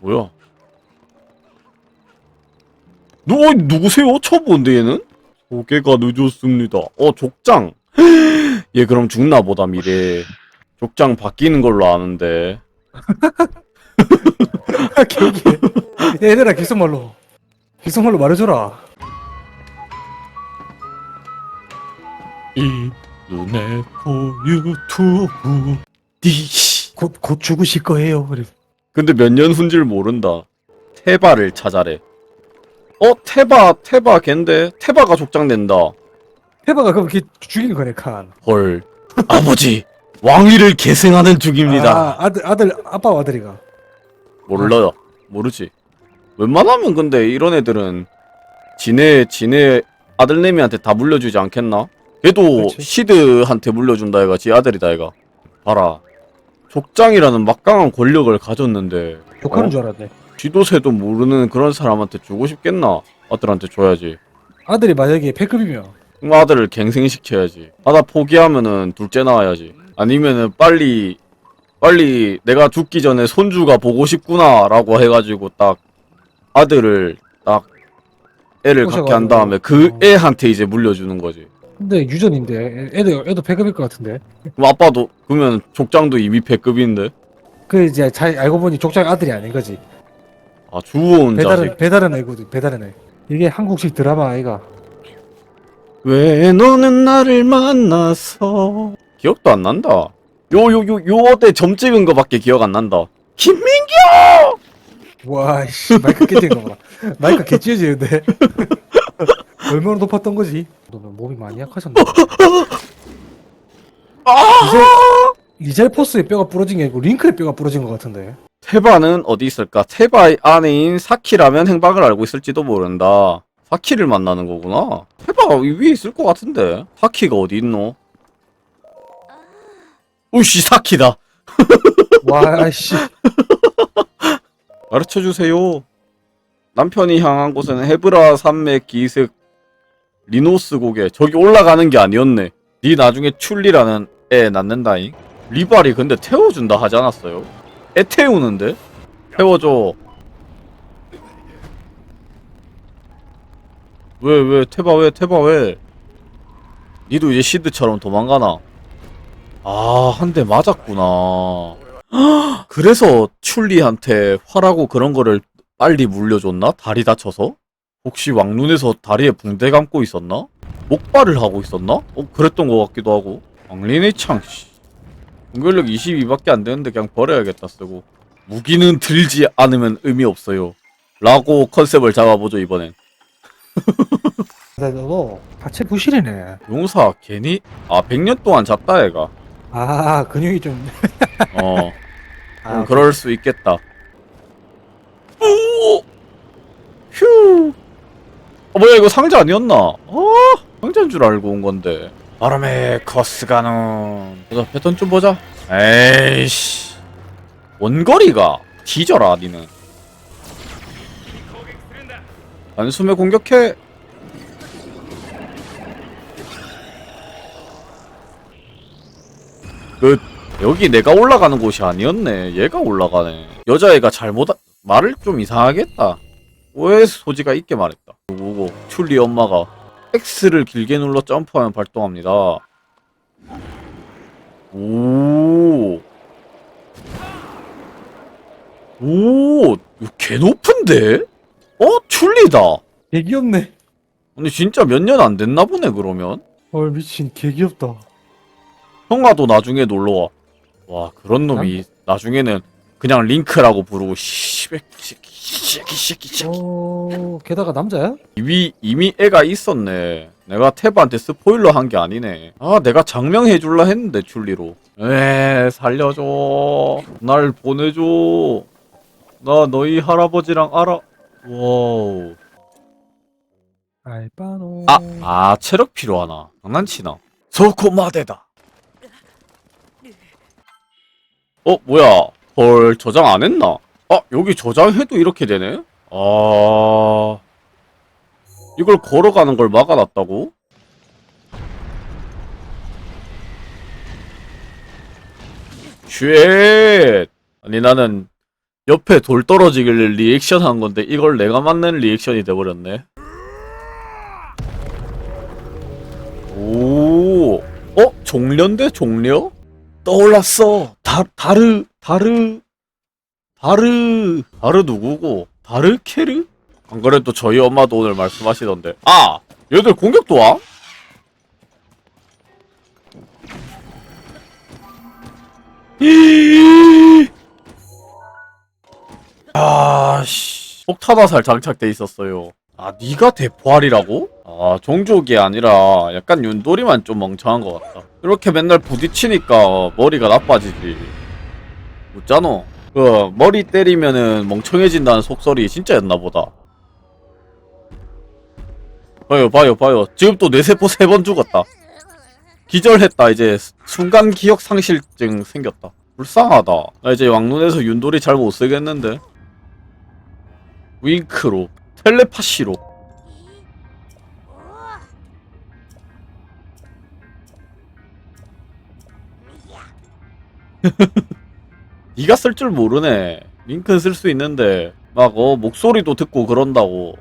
뭐야? 누, 어, 누구세요? 처음 본데 얘는? 소개가 늦었습니다. 어, 족장. 얘 그럼 죽나 보다 미래. 족장 바뀌는 걸로 아는데. 얘들아 기성말로. 기성말로 말해줘라. 이 눈에 보 유튜브 디시. 곧곧 죽으실 거예요. 그래. 근데 몇 년 후인지를 모른다. 테바를 찾아래. 어, 테바, 테바 걘데? 테바가 족장된다. 해바가 그럼 이렇게 죽이는 거네 칸. 헐. 아버지, 왕위를 계승하는 중입니다. 아, 아들 아들 아빠 아들이가. 몰라. 모르지. 웬만하면 근데 이런 애들은 지네, 지네 아들내미한테 다 물려주지 않겠나? 얘도 그렇지. 시드한테 물려준다 얘가 지 아들이다 얘가. 봐라. 족장이라는 막강한 권력을 가졌는데 욕하는 어? 줄 알았네. 쥐도새도 모르는 그런 사람한테 주고 싶겠나? 아들한테 줘야지. 아들이 만약에 패급이면 그럼 아들을 갱생시켜야지. 하다 포기하면은 둘째 낳아야지. 아니면은 빨리 빨리 내가 죽기 전에 손주가 보고 싶구나라고 해가지고 딱 아들을 딱 애를 갖게 한 꼬셔가지고. 다음에 그 어. 애한테 이제 물려주는 거지. 근데 유전인데 애도 애도 패급일 것 같은데. 그럼 아빠도 그러면 족장도 이미 배급인데. 그 이제 잘 알고 보니 족장 아들이 아닌 거지. 아 주워온 배달은 자식. 배달은 애거든. 배달은 애. 이게 한국식 드라마 아이가. 왜 너는 나를 만나서 기억도 안 난다. 요 요 요 요때 점 찍은 거밖에 기억 안 난다. 김민기 와, 씨, 마이크 깨지는 거 봐라. 마이크 개 찢어지는데. 얼마나 높았던 거지? 너는 몸이 많이 약하셨나? 이제 리젤포스의 뼈가 부러진 게 아니고 링크의 뼈가 부러진 것 같은데. 테바는 어디 있을까? 테바의 아내인 사키라면 행방을 알고 있을지도 모른다. 사키를 만나는 거구나. 테바가 위- 위에 있을 것 같은데. 사키가 어디 있노? 우씨 사키다. 와, 씨. 가르쳐 주세요. 남편이 향한 곳은 헤브라 산맥 기슭 리노스 고개. 저기 올라가는 게 아니었네. 니 나중에 출리라는 애 낳는다잉. 리발이 근데 태워준다 하지 않았어요? 애 태우는데? 태워줘. 왜, 왜, 태바 왜, 태바 왜? 니도 이제 시드처럼 도망가나? 아, 한 대 맞았구나. 그래서 출리한테 화라고 그런 거를 빨리 물려줬나? 다리 다쳐서? 혹시 왕눈에서 다리에 붕대 감고 있었나? 목발을 하고 있었나? 어, 그랬던 것 같기도 하고. 왕린의 창, 씨. 공격력 22밖에 안 되는데 그냥 버려야겠다 쓰고. 무기는 들지 않으면 의미 없어요. 라고 컨셉을 잡아보죠, 이번엔. 너 하체 부실이네. 용사, 괜히, 아, 100년 동안 잡다, 애가. 아, 근육이 좀. 어. 아, 음, 그럴 수 있겠다. 오! 휴! 어, 뭐야, 이거 상자 아니었나? 어? 상자인 줄 알고 온 건데. 바람의 커스가는. 보자, 패턴 좀 보자. 에이씨. 원거리가 뒤져라, 니는. 단숨에 공격해. 끝. 여기 내가 올라가는 곳이 아니었네. 얘가 올라가네. 여자애가 잘못, 하- 말을 좀 이상하게 했다. 오해 소지가 있게 말했다. 누구고, 출리 엄마가 X를 길게 눌러 점프하면 발동합니다. 오. 오, 개 높은데? 어? 출리다. 개 귀엽네. 근데 진짜 몇 년 안 됐나 보네, 그러면? 헐, 미친. 개 귀엽다. 형아도 나중에 놀러 와. 와, 그런 놈이 나중에는 그냥 링크라고 부르고, 씨백, 새끼, 새끼, 새끼, 새끼. 어, 게다가 남자야? 이미, 이미 애가 있었네. 내가 태브한테 스포일러 한 게 아니네. 아, 내가 장명해 줄라 했는데, 줄리로. 에 살려줘. 날 보내줘. 나 너희 할아버지랑 알아. 와우. 알바노. 아, 아, 체력 필요하나. 장난치나. 소코마데다. 어, 뭐야. 헐, 저장 안 했나? 아, 여기 저장해도 이렇게 되네? 아. 이걸 걸어가는 걸 막아놨다고? 쉣! 아니, 나는 옆에 돌 떨어지길래 리액션 한 건데 이걸 내가 맞는 리액션이 돼버렸네. 오, 어? 종려인데 종려? 떠올랐어. 다 다르 다르 다르 다르 누구고? 다르 캐르? 안 그래도 저희 엄마도 오늘 말씀하시던데. 아, 얘들 공격도 와? 아씨 폭탄 화살 장착돼 있었어요. 아 네가 대포알이라고? 아 종족이 아니라 약간 윤돌이만 좀 멍청한 것 같다. 이렇게 맨날 부딪히니까 머리가 나빠지지. 웃잖아. 그 머리 때리면은 멍청해진다는 속설이 진짜였나 보다. 봐요 봐요 봐요. 지금 또 뇌세포 세 번 죽었다. 기절했다 이제 순간 기억 상실증 생겼다. 불쌍하다. 나 이제 왕눈에서 윤돌이 잘 못 쓰겠는데. 윙크로 텔레파시로 네가 쓸 줄 모르네 윙크는 쓸수 있는데 막 어 목소리도 듣고 그런다고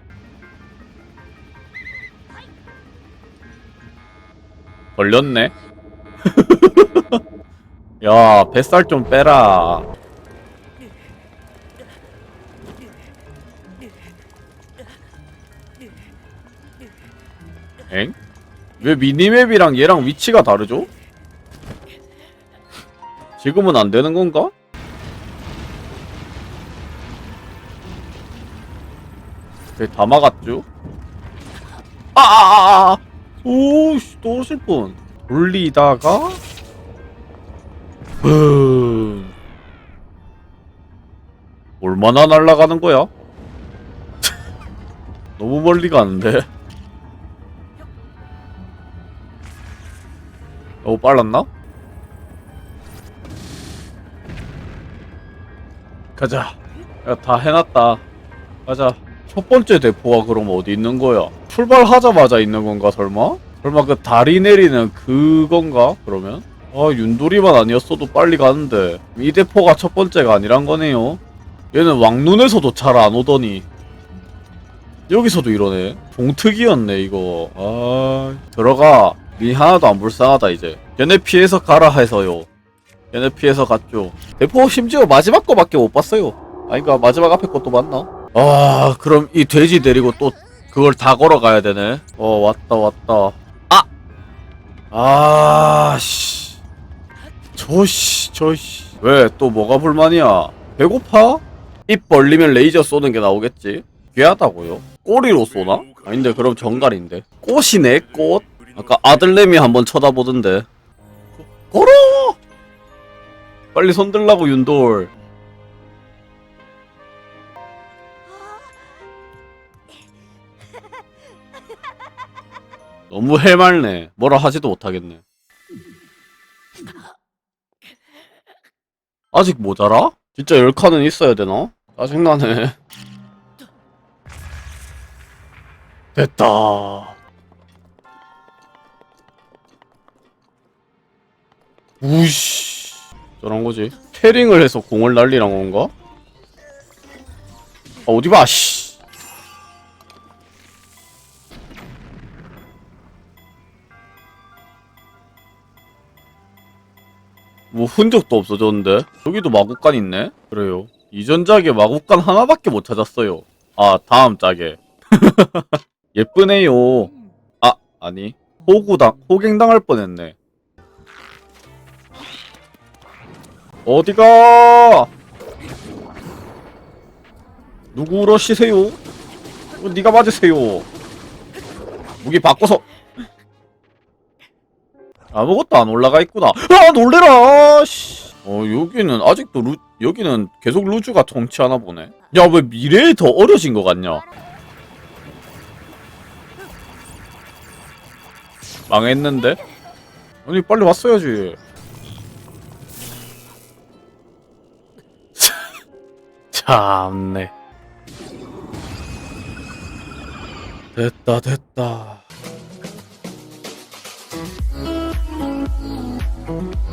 걸렸네 야 뱃살 좀 빼라 엥? 왜 미니맵이랑 얘랑 위치가 다르죠? 지금은 안 되는 건가? 네, 다 막았죠? 아, 아. 오씨, 또 오실 분. 돌리다가, 음. 얼마나 날아가는 거야? 너무 멀리 가는데? 너무 빨랐나? 가자. 야, 다 해놨다. 가자. 첫 번째 대포가 그럼 어디 있는 거야? 출발하자마자 있는 건가, 설마? 설마 그 다리 내리는 그건가, 그러면? 아, 윤돌이만 아니었어도 빨리 가는데. 이 대포가 첫 번째가 아니란 거네요. 얘는 왕눈에서도 잘 안 오더니. 여기서도 이러네. 종특이었네, 이거. 아, 들어가. 니 하나도 안 불쌍하다 이제 얘네 피해서 가라 해서요 얘네 피해서 갔죠 대포 심지어 마지막 거밖에 못 봤어요 아닌가 마지막 앞에 것도 맞나? 아 그럼 이 돼지 데리고 또 그걸 다 걸어가야 되네. 어 왔다 왔다. 아! 아씨. 저씨 저씨. 왜 또 뭐가 불만이야? 배고파? 입 벌리면 레이저 쏘는 게 나오겠지? 귀하다고요? 꼬리로 쏘나? 아닌데 그럼 정갈인데. 꽃이네 꽃. 아까 아들내미 한번 쳐다보던데. 걸어! 빨리 손들라고 윤돌 너무 해맑네 뭐라 하지도 못하겠네 아직 모자라? 진짜 열 칸은 있어야 되나? 짜증나네 됐다 우씨 저런 거지 패링을 해서 공을 날리란 건가? 아 어디 봐 씨. 흔적도 없어졌는데 여기도 마구간 있네 그래요 이전 작에 마구간 하나밖에 못 찾았어요 아 다음 짝에 예쁘네요 아 아니 호구당 호갱당할 뻔했네 어디가? 누구 러시세요? 어, 네가 맞으세요. 무기 바꿔서. 아무것도 안 올라가 있구나. 아 놀래라. 씨. 어 여기는 아직도 루 여기는 계속 루즈가 통치하나 보네. 야 왜 미래에 더 어려진 것 같냐? 망했는데? 아니 빨리 왔어야지. 참네. 됐다 됐다. Música